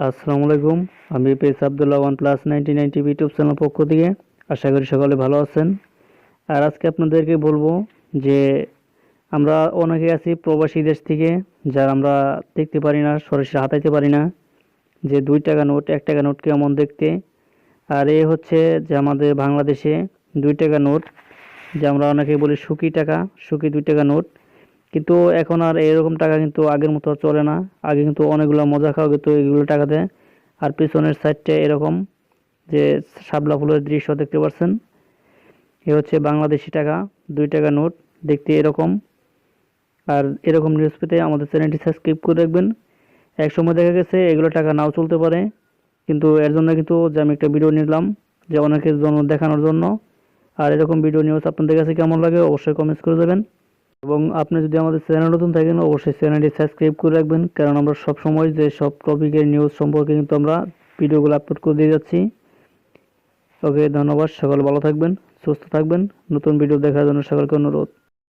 আসসালামু আলাইকুম। আমি pace Abdullah one plus ninety nine TV YouTube channel পক্ষ থেকে আশা করি সকলে ভালো আছেন। আর আজকে আপনাদেরকে বলব যে আমরা অনেকে আছি প্রবাসী দেশ থেকে, যারা আমরা দেখতে পারি না, সরাসরি হাতাইতে পারি না। যে দুই টাকা নোট, এক টাকা নোট কেমন দেখতে? আর এ হচ্ছে যে আমাদের বাংলাদেশে দুই টাকা নোট, যে আমরা অনেকে বলি সুখী টাকা, সুখী দুই টাকা নোট। কিন্তু এখন আর এরকম টাকা কিন্তু আগের মতো চলে না। আগে কিন্তু অনেকগুলো মজা খাওয়া কিন্তু এগুলো টাকা টাকাতে। আর পিছনের সাইডটা এরকম যে শাপলা ফুলের দৃশ্য দেখতে পাচ্ছেন এ হচ্ছে বাংলাদেশি টাকা, দুই টাকা নোট, দেখতে এরকম। আর এরকম নিউজ পেতে আমাদের চ্যানেলটি সাবস্ক্রাইব করে রাখবেন। এক সময় দেখা গেছে এগুলো টাকা নাও চলতে পারে, কিন্তু এর জন্য কিন্তু যে আমি একটা ভিডিও নিলাম যে অনেকের জন্য দেখানোর জন্য। আর এরকম ভিডিও নিউজ আপনাদের কাছে কেমন লাগে অবশ্যই কমেন্টস করে দেবেন। এবং আপনি যদি আমাদের চ্যানেল নতুন থাকেন, অবশ্যই চ্যানেলটি সাবস্ক্রাইব করে রাখবেন। কারণ আমরা সব সময় যে সব টপিকের নিউজ সম্পর্কে কিন্তু আমরা ভিডিওগুলো আপলোড করে দিয়ে যাচ্ছি। ওকে, ধন্যবাদ। সকল ভালো থাকবেন, সুস্থ থাকবেন। নতুন ভিডিও দেখার জন্য সকলকে অনুরোধ।